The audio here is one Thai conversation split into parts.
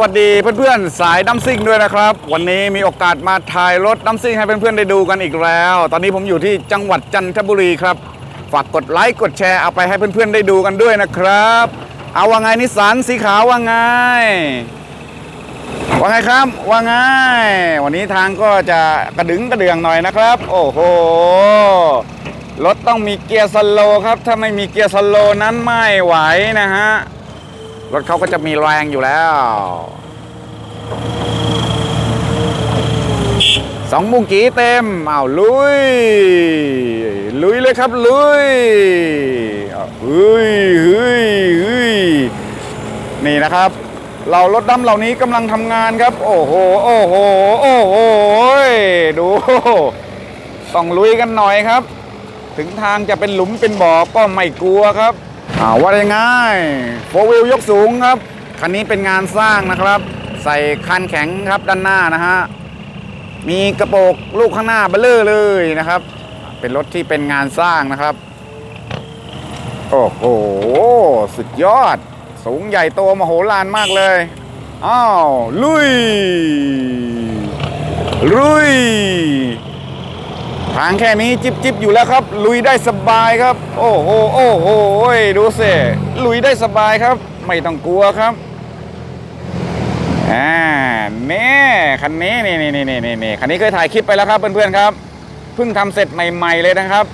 วัสดีเพื่อนๆสายดัมซิ่งด้วยนะครับ วันนี้มีโอกาสมาถ่ายรถดัมซิ่งให้เพื่อนๆได้ดูกันอีกแล้ว ตอนนี้ผมอยู่ที่จังหวัดจันทบุรีครับ ฝากกดไลค์กดแชร์เอาไปให้เพื่อนๆได้ดูกันด้วยนะครับ เอาว่าไงนิสสันสีขาวว่าไงว่าไงครับว่าไงวันนี้ทางก็จะกระดึงกระเดืองหน่อยนะครับ โอ้โหรถต้องมีเกียร์สโลครับ ถ้าไม่มีเกียร์สโลนั้นไม่ไหวนะฮะ รถเขาก็จะมีแรงอยู่แล้วสองมุงกีเต็มเอ้าลุย ลุยเลยครับลุยเฮ้ยเฮ้ยเฮ้ยนี่นะครับ เรารถดำเหล่านี้กำลังทำงานครับ โอ้โหโอ้โหโอ้โหดู ต้องลุยกันหน่อยครับ ถึงทางจะเป็นหลุมเป็นบ่อก็ไม่กลัวครับ อ่าว่ายังไงโฟวิลยกสูงครับ คันนี้เป็นงานสร้างนะครับ ใส่คันแข็งครับด้านหน้านะฮะ มีกระโปรงลูกข้างหน้าเบลเลอร์เลยนะครับ เป็นรถที่เป็นงานสร้างนะครับ โอ้โห สุดยอด สูงใหญ่โตมโหฬารมากเลย อ้าว ลุย ลุย ทางแค่นี้จิบจิบอยู่แล้วครับ ลุยได้สบายครับ โอ้โหโอ้โหดูสิลุยได้สบายครับ ไม่ต้องกลัวครับอ่าเน่คันนี้นี่นี่นี่นี่นี่คันนี้เคยถ่ายคลิปไปแล้วครับเพื่อนๆครับเพิ่งทำเสร็จใหม่ ๆเลยนะครับ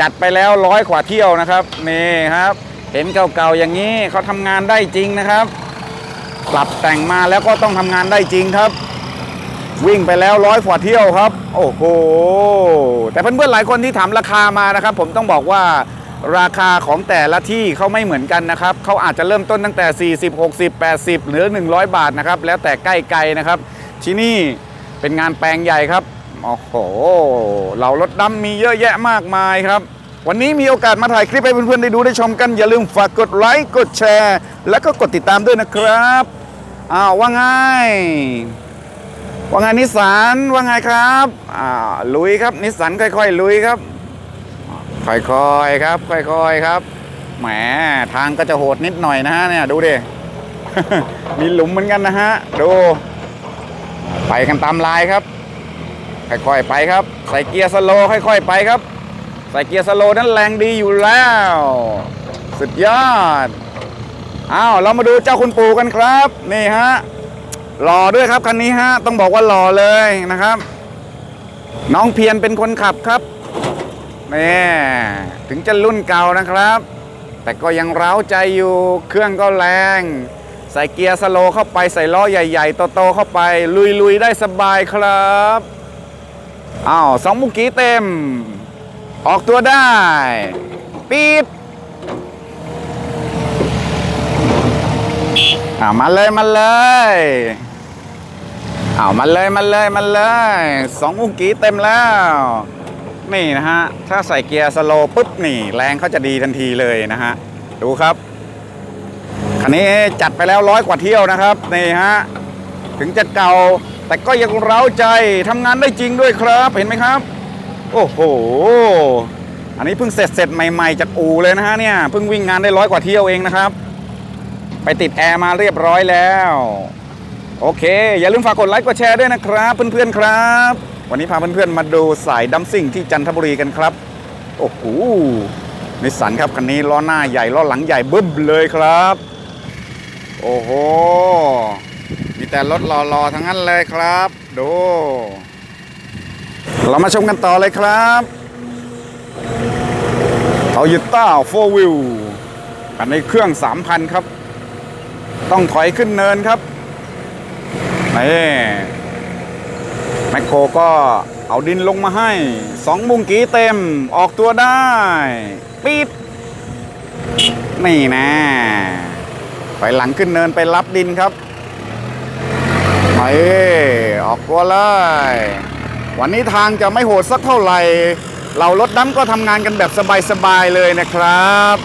จัดไปแล้วร้อยกว่าเที่ยวนะครับนี่ครับ เห็นเก่าๆอย่างนี้เขาทำงานได้จริงนะครับ ปรับแต่งมาแล้วก็ต้องทำงานได้จริงครับ วิ่งไปแล้วร้อยกว่าเที่ยวครับ โอ้โห แต่เพื่อนๆหลายคนที่ถามราคามานะครับ ผมต้องบอกว่าราคาของแต่ละที่เขาไม่เหมือนกันนะครับเขาอาจจะเริ่มต้นตั้งแต่ 40 60 80 หรือ 100 บาทนะครับ แล้วแต่ใกล้ไกลนะครับ ที่นี่เป็นงานแปลงใหญ่ครับ โอ้โห เรารถดำมีเยอะแยะมากมายครับ วันนี้มีโอกาสมาถ่ายคลิปให้เพื่อนๆได้ดูได้ชมกัน อย่าลืมฝากกดไลค์ กดแชร์ แล้วก็กดติดตามด้วยนะครับ อ้าวว่าไง ว่าไงนิสสันว่าไงครับอ่าลุยครับนิสสันค่อยๆ ลุยครับ ค่อยๆครับ ค่อยๆครับแหมทางก็จะโหดนิดหน่อยนะฮะเนี่ยดูดิมีหลุมเหมือนกันนะฮะดู ไปกันตามลายครับ ค่อยๆไปครับ ใส่เกียร์สโลค่อยๆไปครับ ใส่เกียร์สโลนั้นแรงดีอยู่แล้ว สุดยอดอ้าวเรามาดูเจ้าคุณปู่กันครับ นี่ฮะ หล่อด้วยครับคันนี้ฮะต้องบอกว่าหล่อเลยนะครับ น้องเพียรเป็นคนขับครับนี่ถึงจะรุ่นเก่านะครับ แต่ก็ยังเร้าใจอยู่เครื่องก็แรง ใส่เกียร์สโลเข้าไปใส่ล้อใหญ่ๆโตๆเข้าไป ลุยๆได้สบายครับอ้าวสองมุกกี้เต็ม ออกตัวได้ ปี๊ดอ่ามาเลยมาเลย อ้าวมาเลยมาเลยมาเลยสองมุกกี้เต็มแล้ว นี่นะฮะ ถ้าใส่เกียร์สโลปุ๊บนี่ แรงเขาจะดีทันทีเลยนะฮะ ดูครับ คันนี้จัดไปแล้วร้อยกว่าเที่ยวนะครับ นี่ฮะ ถึงจะเก่า แต่ก็ยังเร้าใจทำงานได้จริงด้วยครับ เห็นไหมครับ โอ้โห อันนี้เพิ่งเสร็จเสร็จใหม่ๆจากอู่เลยนะฮะเนี่ย เพิ่งวิ่งงานได้ร้อยกว่าเที่ยวเองนะครับ ไปติดแอร์มาเรียบร้อยแล้ว โอเค อย่าลืมฝากกดไลค์กดแชร์ด้วยนะครับเพื่อนๆครับ วันนี้พาเพื่อนๆมาดูสายดัมซิ่งที่จันทบุรีกันครับ โอ้โหนิสสันครับคันนี้ล้อหน้าใหญ่ล้อหลังใหญ่บึ้มเลยครับ โอ้โหมีแต่รถรอๆทั้งนั้นเลยครับดูเรามาชมกันต่อเลยครับโตโยต้าโฟวิลคันในเครื่อง 3,000 ครับ ต้องถอยขึ้นเนินครับ นี่แมคโครก็เอาดินลงมาให้สองมุงกีเต็มออกตัวได้ปี๊ดนี่นะไปหลังขึ้นเนินไปรับดินครับไปออกตัวเลยวันนี้ทางจะไม่โหดสักเท่าไหร่ เรารถดำก็ทำงานกันแบบสบายๆเลยนะครับ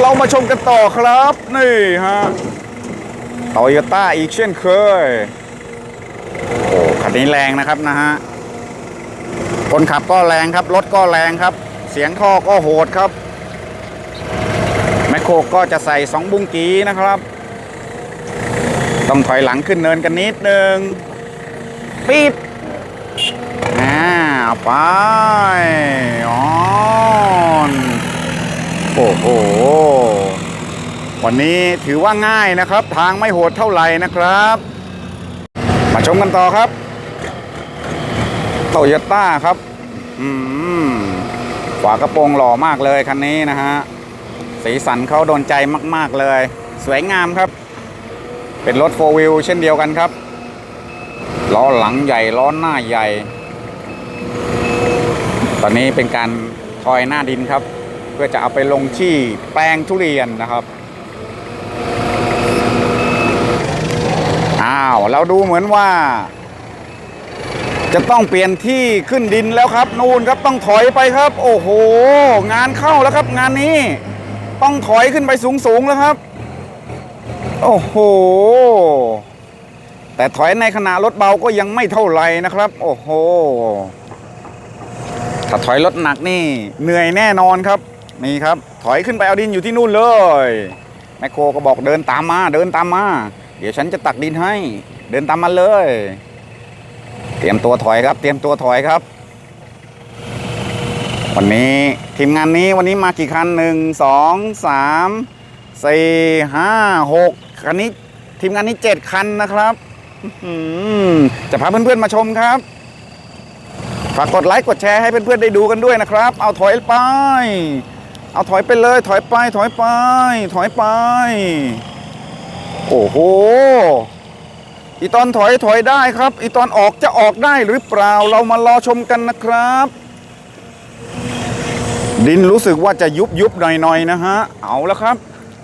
เรามาชมกันต่อครับ นี่ฮะ โตโยต้าอีกเช่นเคย โอ้คันนี้แรงนะครับนะฮะ คนขับก็แรงครับ รถก็แรงครับ เสียงท่อก็โหดครับ แมคโครก็จะใส่สองบุ้งกีนะครับ ต้องถอยหลังขึ้นเนินกันนิดนึงปีดอ่าไปออน โอ้โห วันนี้ถือว่าง่ายนะครับ ทางไม่โหดเท่าไหร่นะครับ มาชมกันต่อครับโตโยต้าครับ อืมฝากระโปรงหล่อมากเลยคันนี้นะฮะ สีสันเขาโดนใจมาก ๆเลย สวยงามครับ เป็นรถโฟวิลเช่นเดียวกันครับ ล้อหลังใหญ่ ล้อหน้าใหญ่ ตอนนี้เป็นการทอยหน้าดินครับ เพื่อจะเอาไปลงที่แปลงทุเรียนนะครับ อ้าว เราดูเหมือนว่า จะต้องเปลี่ยนที่ขึ้นดินแล้วครับ นู่นครับต้องถอยไปครับ โอ้โห งานเข้าแล้วครับ งานนี้ ต้องถอยขึ้นไปสูงๆแล้วครับ โอ้โห แต่ถอยในขณะรถเบาก็ยังไม่เท่าไหร่นะครับ โอ้โหถ้าถอยรถหนักนี่เหนื่อยแน่นอนครับ นี่ครับ ถอยขึ้นไปเอาดินอยู่ที่นู่นเลยแมคโครก็บอกเดินตามมา เดินตามมา เดี๋ยวฉันจะตักดินให้ เดินตามมาเลย เตรียมตัวถอยครับ เตรียมตัวถอยครับ วันนี้ทีมงานนี้วันนี้มากี่คันหนึ่งสองสามสี่ห้าหกคันนี้ทีมงานนี้เจ็ดคันนะครับอื้อหือจะพาเพื่อนๆมาชมครับ ฝากกดไลค์กดแชร์ให้เพื่อนๆได้ดูกันด้วยนะครับ เอาถอยไป เอาถอยไปเลย ถอยไป ถอยไป ถอยไป โอ้โห อีตอนถอยถอยได้ครับ อีตอนออกจะออกได้หรือเปล่า เรามารอชมกันนะครับ ดินรู้สึกว่าจะยุบยุบหน่อยหน่อยๆนะฮะ เอาแล้วครับ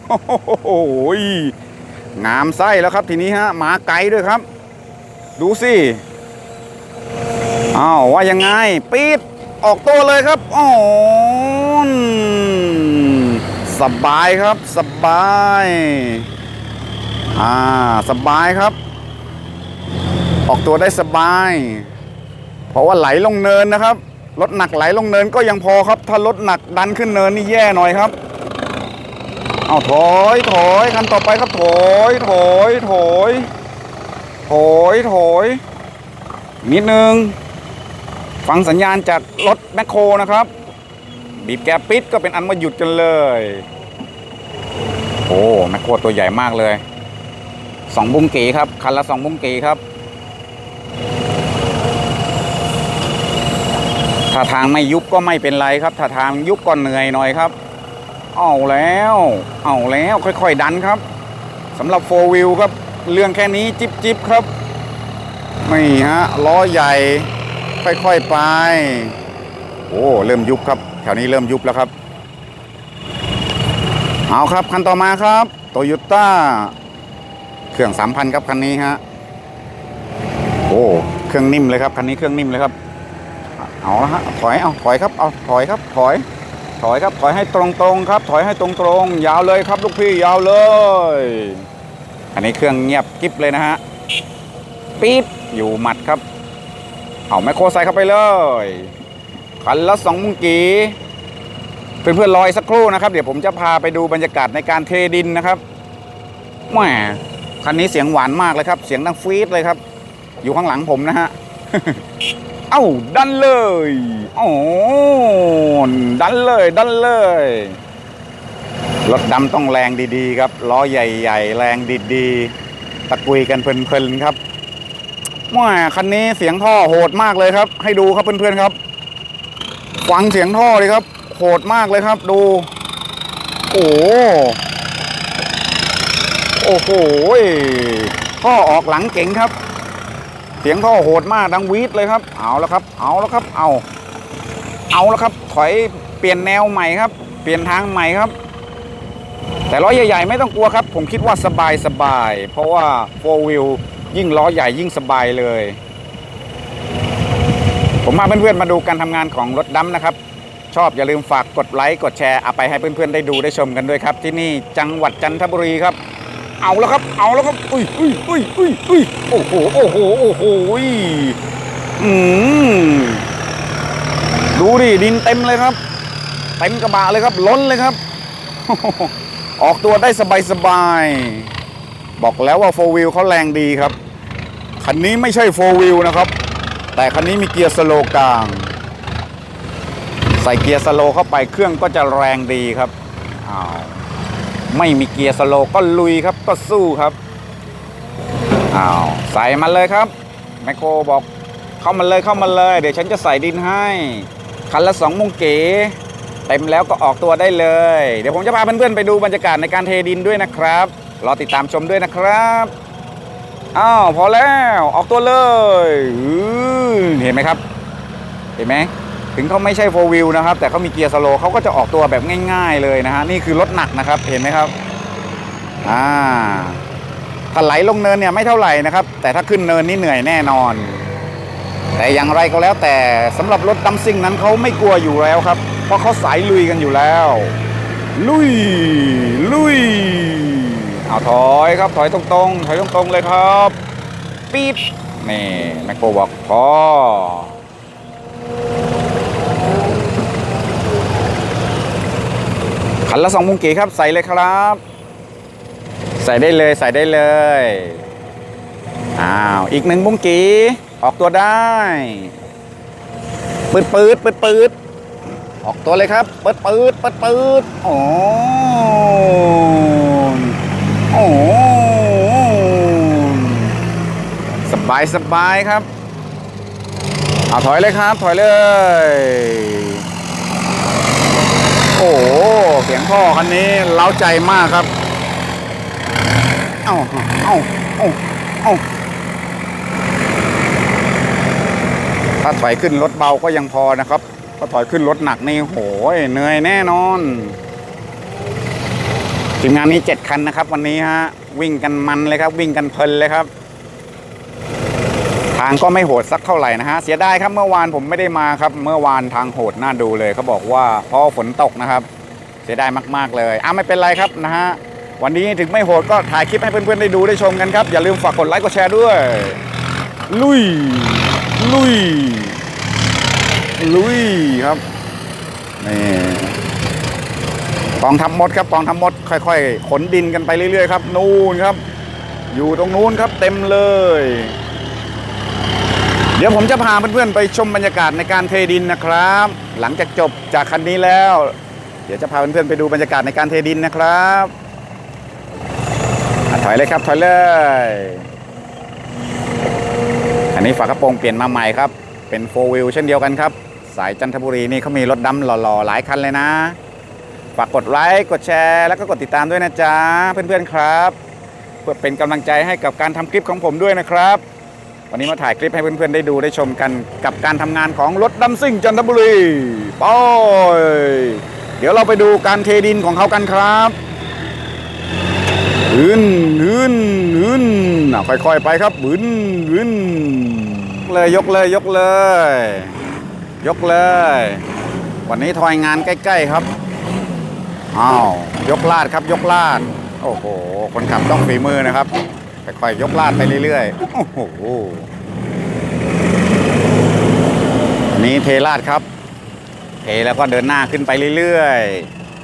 โอ้โหงามไส้แล้วครับทีนี้ฮะมาไกลด้วยครับ ดูสิอ้าวว่ายังไงปีดออกตัวเลยครับอ๋อสบายครับ สบาย อ่าสบายครับ ออกตัวได้สบาย เพราะว่าไหลลงเนินนะครับรถหนักไหลลงเนินก็ยังพอครับ ถ้ารถหนักดันขึ้นเนินนี่แย่หน่อยครับ เอาถอยถอยคันต่อไปครับถอยถอยถอยถอยถอยนิดนึง ฟังสัญญาณจากรถแมคโครนะครับ บีบแกปิดก็เป็นอันว่าหยุดกันเลย โอ้แมคโครตัวใหญ่มากเลย สองบุ้งกีครับคันละสองบุ้งกีครับถ้าทางไม่ยุบก็ไม่เป็นไรครับถ้าทางยุบก็เหนื่อยหน่อยครับ เอาแล้ว เอาแล้วค่อยๆดันครับสำหรับโฟวิลครับเรื่องแค่นี้จิบจิบครับนี่ฮะล้อใหญ่ ค่อยๆไปโอ้เริ่มยุบครับ แถวนี้เริ่มยุบแล้วครับ เอาครับคันต่อมาครับโตโยต้า เครื่องสามพันครับคันนี้ฮะโอ้เครื่องนิ่มเลยครับคันนี้เครื่องนิ่มเลยครับเอาละฮะถอยเอาถอยครับเอาถอยครับถอย ถอยครับถอยให้ตรงๆครับ ถอยให้ตรงๆยาวเลยครับลูกพี่ยาวเลยอันนี้เครื่องเงียบกิ๊บเลยนะฮะปี๊ดอยู่หมัดครับ เอาแมคโครใส่เข้าไปเลยคันละสองมุงกีเพื่อนๆรอยสักครู่นะครับ เดี๋ยวผมจะพาไปดูบรรยากาศในการเทดินนะครับแหม คันนี้เสียงหวานมากเลยครับ เสียงดังฟีดเลยครับ อยู่ข้างหลังผมนะฮะ เอ้าดันเลยโอ้ดันเลยดันเลยรถดำต้องแรงดีๆ ครับล้อใหญ่ๆ แรงดีๆ ตะกุยกันเพลินๆครับแม่คันนี้เสียงท่อโหดมากเลยครับ ให้ดูครับเพื่อนๆครับฟังเสียงท่อเลยครับ โหดมากเลยครับ ดู โอ้ โอ้โหท่อออกหลังเก่งครับ เสียงท่อโหดมากดังวีดเลยครับ เอาแล้วครับ เอาแล้วครับ เอา เอาแล้วครับ ถอยเปลี่ยนแนวใหม่ครับ เปลี่ยนทางใหม่ครับ แต่ล้อใหญ่ๆไม่ต้องกลัวครับ ผมคิดว่าสบายสบาย เพราะว่าโฟวิลยิ่งล้อใหญ่ยิ่งสบายเลย ผมพาเพื่อนๆมาดูการทำงานของรถดำนะครับชอบอย่าลืมฝากกดไลค์ กดแชร์เอาไปให้เพื่อนๆ ได้ดูได้ชมกันด้วยครับ ที่นี่จังหวัดจันทบุรีครับ เอาแล้วครับ เอาแล้วครับอุ้ยอุ้ยอุ้ยอุ้ยอุ้ยโอ้โหโอ้โหโอ้โหอืมดูดิดินเต็มเลยครับเต็มกระบะเลยครับล้นเลยครับ ออกตัวได้สบายสบายบอกแล้วว่าโฟวิลเขาแรงดีครับคันนี้ไม่ใช่โฟวิลนะครับ แต่คันนี้มีเกียร์สโลกลาง ใส่เกียร์สโลเข้าไปเครื่องก็จะแรงดีครับอ้าว ไม่มีเกียร์สโลก็ลุยครับ ก็สู้ครับอ้าวใส่มาเลยครับแมคโครบอกเข้ามาเลยเข้ามาเลย เดี๋ยวฉันจะใส่ดินให้ คันละสองโมงเก๋เต็มแล้วก็ออกตัวได้เลย เดี๋ยวผมจะพาเพื่อนๆไปดูบรรยากาศในการเทดินด้วยนะครับรอติดตามชมด้วยนะครับอ้าวพอแล้วออกตัวเลยเห็นไหมครับ เห็นไหม ถึงเขาไม่ใช่โฟวิลนะครับ แต่เขามีเกียร์สโลว์เขาก็จะออกตัวแบบง่าย ๆเลยนะฮะนี่คือรถหนักนะครับเห็นไหมครับอ่าถ้าไหลลงเนินเนี่ยไม่เท่าไหร่นะครับ แต่ถ้าขึ้นเนินนี่เหนื่อยแน่นอน แต่อย่างไรก็แล้วแต่สำหรับรถดัมซิ่งนั้นเขาไม่กลัวอยู่แล้วครับ เพราะเขาสายลุยกันอยู่แล้ว ลุย ลุยเอาถอยครับถอยตรงๆ ถอยตรงๆเลยครับปี๊ดนี่แมคโครบอกพอ ขันละสองมุงกีครับ ใส่เลยครับ ใส่ได้เลยใส่ได้เลยอ้าวอีกหนึ่งมุงกีออกตัวได้ปืดปืดปืดปืดออกตัวเลยครับปืดปืดปืดปืดโอ้โอ้สบายสบายครับเอาถอยเลยครับ ถอยเลย โอ้โหเสียงท่อคันนี้เล้าใจมากครับ เอ้า เอ้า เอ้า เอ้า ถ้าถอยขึ้นรถเบาก็ยังพอนะครับ ถ้าถอยขึ้นรถหนักนี่โหยเหนื่อยแน่นอน ทีมงานนี้เจ็ดคันนะครับ วันนี้ฮะ วิ่งกันมันเลยครับ วิ่งกันเพลินเลยครับ ทางก็ไม่โหดสักเท่าไหร่นะฮะเสียดายครับเมื่อวานผมไม่ได้มาครับ เมื่อวานทางโหดน่าดูเลยเขาบอกว่าเพราะฝนตกนะครับ เสียดายมากๆเลยอะไม่เป็นไรครับนะฮะวันนี้ถึงไม่โหดก็ถ่ายคลิปให้เพื่อนๆได้ดูได้ชมกันครับ อย่าลืมฝากกดไลค์กดแชร์ด้วย ลุย ลุย ลุยครับนี่กองทัพมดครับกองทัพมดค่อย ๆ ขนดินกันไปเรื่อยๆครับ นู่นครับ อยู่ตรงนู้นครับเต็มเลย เดี๋ยวผมจะพาเพื่อนๆไปชมบรรยากาศในการเทดินนะครับ หลังจากจบจากคันนี้แล้ว เดี๋ยวจะพาเพื่อนๆไปดูบรรยากาศในการเทดินนะครับถอยเลยครับถอยเลยอันนี้ฝากระโปรงเปลี่ยนมาใหม่ครับ เป็นโฟวิลเช่นเดียวกันครับ สายจันทบุรีนี่เขามีรถดำหล่อๆ หลายคันเลยนะ ฝากกดไลค์กดแชร์แล้วก็กดติดตามด้วยนะจ๊ะเพื่อนๆครับ เพื่อเป็นกำลังใจให้กับการทำคลิปของผมด้วยนะครับ วันนี้มาถ่ายคลิปให้เพื่อนๆได้ดูได้ชมกันกับการทำงานของรถดำซิ่งจันทบุรีไปเดี๋ยวเราไปดูการเทดินของเขากันครับหืนหืนหืนอะค่อยๆไปครับหืนหืนเลยยกเลยยกเลย ยกเลย วันนี้ทอยงานใกล้ ๆครับอ้าวยกลาดครับยกลาด โอ้โห คนขับต้องฝีมือนะครับ ค่อยๆยกลาดไปเรื่อยๆ โอ้โหอันนี้เทลาดครับ เทแล้วก็เดินหน้าขึ้นไปเรื่อย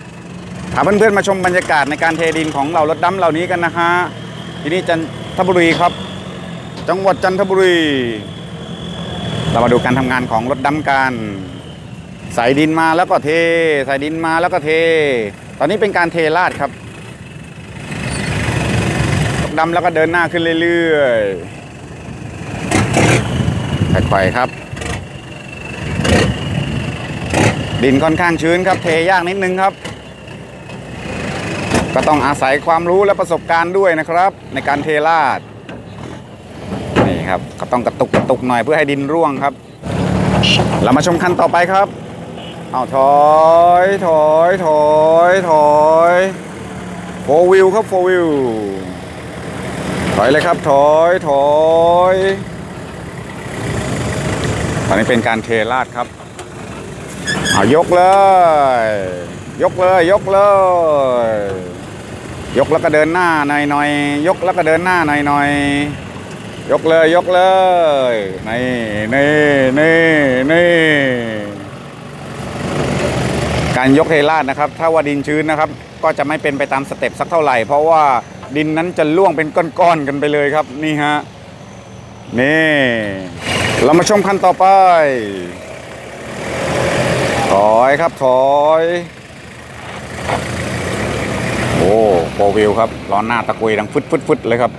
ๆพาเพื่อนๆมาชมบรรยากาศในการเทดินของเรารถดำเหล่านี้กันนะฮะ ที่นี่จันทบุรีครับ จังหวัดจันทบุรี เรามาดูการทำงานของรถดำกันใส่ดินมาแล้วก็เท ใส่ดินมาแล้วก็เท ตอนนี้เป็นการเทลาดครับ ดำแล้วก็เดินหน้าขึ้นเรื่อยๆค่อยๆครับ ดินค่อนข้างชื้นครับ เทยากนิดนึงครับ ก็ต้องอาศัยความรู้และประสบการณ์ด้วยนะครับ ในการเทลาดนี่ครับก็ต้องกระตุกกระตุกหน่อยเพื่อให้ดินร่วงครับ เรามาชมคันต่อไปครับเอาถอยถอยถอยถอยโฟวิวครับโฟวิว ถอยเลยครับ ถอยถอยตอนนี้เป็นการเทลาดครับเอายกเลย ยกเลย ยกเลย ยกแล้วก็เดินหน้าหน่อยหน่อยยกแล้วก็เดินหน้าหน่อยหน่อยยกเลยยกเลยนี่นี่นี่นี่การยกเทลาดนะครับ ถ้าว่าดินชื้นนะครับ ก็จะไม่เป็นไปตามสเต็ปสักเท่าไหร่ เพราะว่า ดินนั้นจะล่วงเป็นก้อนๆกันไปเลยครับ นี่ฮะนี่เรามาชมคันต่อไป ถอยครับถอย โอ้โฟวิวครับล้อหน้าตะกุยดังฟึดฟึดฟึดเลยครับ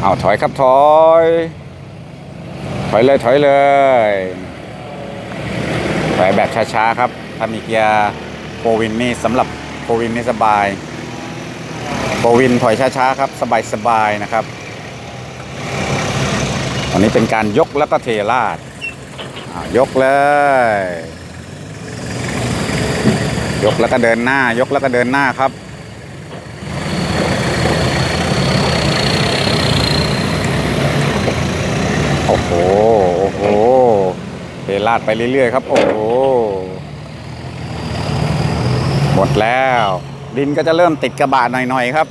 เอาถอยครับถอย ถอยเลยถอยเลยถอยแบบช้าๆครับถ้ามีเกียร์โฟวินนี่สำหรับโฟวินนี่สบาย โฟวินถอยช้าๆครับสบายๆนะครับอันนี้เป็นการยกแล้วก็เทราดยกเลย ยกแล้วก็เดินหน้า ยกแล้วก็เดินหน้าครับ โอ้โห โอ้โหเทราดไปเรื่อยๆครับ โอ้โห หมดแล้ว ดินก็จะเริ่มติดกระบะหน่อยๆครับ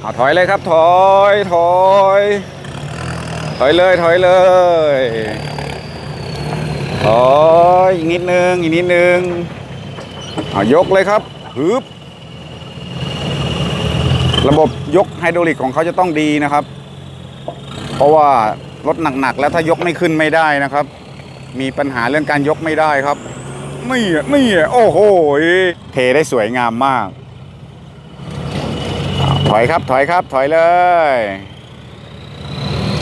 เอาถอยเลยครับ ถอยถอยถอยเลยถอยเลยถอยอีกนิดนึงอีกนิดนึงเอายกเลยครับฮึบระบบยกไฮดรอลิกของเขาจะต้องดีนะครับ เพราะว่ารถหนักๆแล้วถ้ายกไม่ขึ้นไม่ได้นะครับ มีปัญหาเรื่องการยกไม่ได้ครับ นี่อะนี่อะโอ้โหเทได้สวยงามมาก ถอยครับถอยครับ ถอยเลย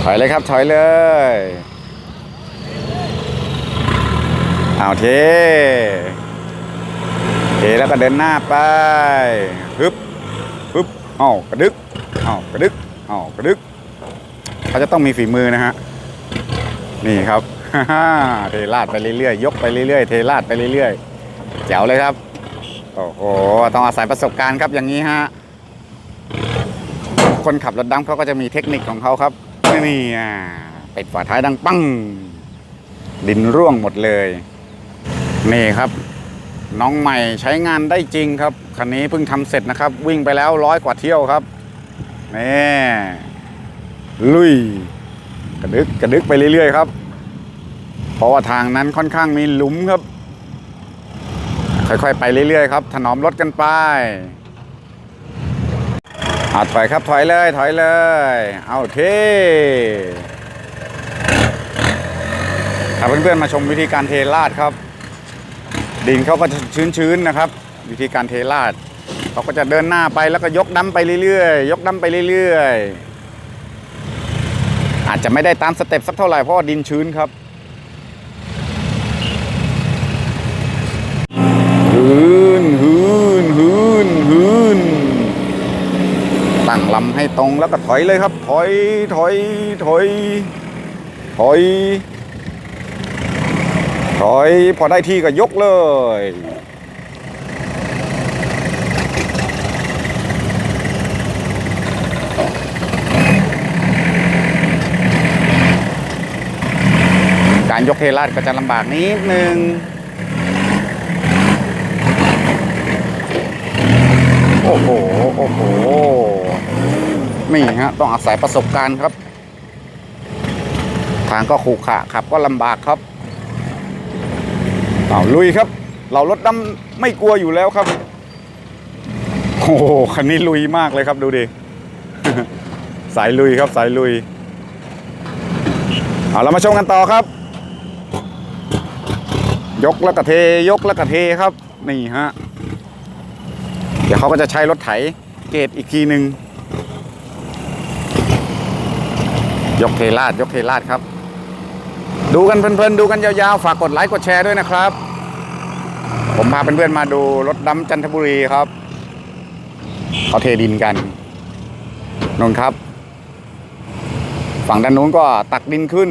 ถอยเลยครับ ถอยเลยเอาเท เทแล้วก็เดินหน้าไปฮึบฮึบอ้ากระดึกอ้ากระดึกอ้ากระดึกเขาจะต้องมีฝีมือนะฮะ นี่ครับ เทราดไปเรื่อยๆ ยกไปเรื่อยๆ เทราดไปเรื่อยๆ แจ๋วเลยครับ โอ้โห ต้องอาศัยประสบการณ์ครับอย่างนี้ฮะ คนขับรถดำเขาก็จะมีเทคนิคของเขาครับ นี่อะปิดฝาท้ายดังปัง ดินร่วงหมดเลย นี่ครับ น้องใหม่ใช้งานได้จริงครับ คันนี้เพิ่งทำเสร็จนะครับ วิ่งไปแล้วร้อยกว่าเที่ยวครับ นี่ ลุย กระดึกกระดึกไปเรื่อยๆครับ เพราะว่าทางนั้นค่อนข้างมีหลุมครับ ค่อยๆไปเรื่อยๆครับ ถนอมรถกันไปอาถอยครับถอยเลยถอยเลย เอาเท่ถ้าเพื่อนๆมาชมวิธีการเทราดครับ ดินเขาก็จะชื้นๆนะครับ วิธีการเทราดเขาก็จะเดินหน้าไปแล้วก็ยกดั้มไปเรื่อยๆ ยกดั้มไปเรื่อยๆ อาจจะไม่ได้ตามสเต็ปสักเท่าไหร่เพราะว่าดินชื้นครับหืนหืนหื นหืนตั้งลำให้ตรงแล้วก็ถอยเลยครับ ถอยถอยถอย ถอย ถอยพอได้ที่ก็ยกเลยการยกเทราดก็จะลำบากนิดนึง อ้โห โอ้โห นี่ฮะ ต้องอาศัยประสบการณ์ครับ ทางก็ขรุขระขับก็ลำบากครับเอาลุยครับ เรารถดำไม่กลัวอยู่แล้วครับ โอ้โห คันนี้ลุยมากเลยครับดูดิ สายลุยครับสายลุย เอาเรามาชมกันต่อครับ ยกแล้วก็เท ยกแล้วก็เทครับ นี่ฮะ ดี๋ยวเขาก็จะใช้รถไถเกตอีกทีหนึ่งยกเทราดยกเทราดครับ ดูกันเพลินๆดูกันยาวๆ ฝากกดไลค์กดแชร์ด้วยนะครับ ผมพาเพื่อนๆมาดูรถดำจันทบุรีครับเขาเทดินกันนนครับ ฝั่งด้านนู้นก็ตักดินขึ้น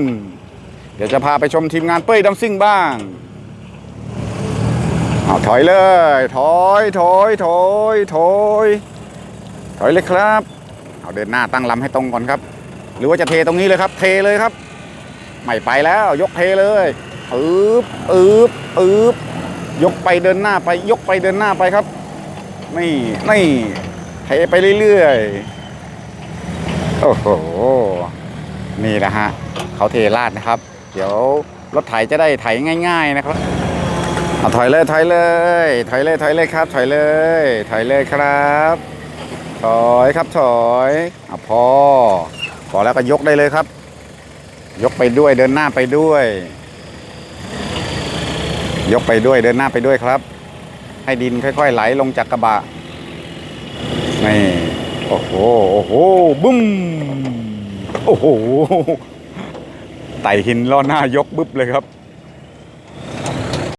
เดี๋ยวจะพาไปชมทีมงานเป้ยดำซิ่งบ้าง เอาถอยเลย ถอยถอยถอยถอยถอยเลยครับ เอาเดินหน้าตั้งลำให้ตรงก่อนครับ หรือว่าจะเทตรงนี้เลยครับ เทเลยครับ ไม่ไปแล้วยกเทเลยอึบอึบอึบยกไปเดินหน้าไป ยกไปเดินหน้าไปครับนี่นี่เทไปเรื่อยๆโอ้โหนี่แหละฮะเขาเทราดนะครับ เดี๋ยวรถไถจะได้ไถง่าย ๆ นะครับ เอาถอยเลยถอยเลย ถอยเลยถอยเลยครับ ถอยเลย ถอยเลยครับ ถอยครับถอยอะพอพอแล้วก็ยกได้เลยครับ ยกไปด้วยเดินหน้าไปด้วย ยกไปด้วยเดินหน้าไปด้วยครับ ให้ดินค่อยๆไหลลงจากกระบะนี่โอ้โหโอ้โหบึ้มโอ้โหไต่หินล้อหน้ายกบึ๊บเลยครับ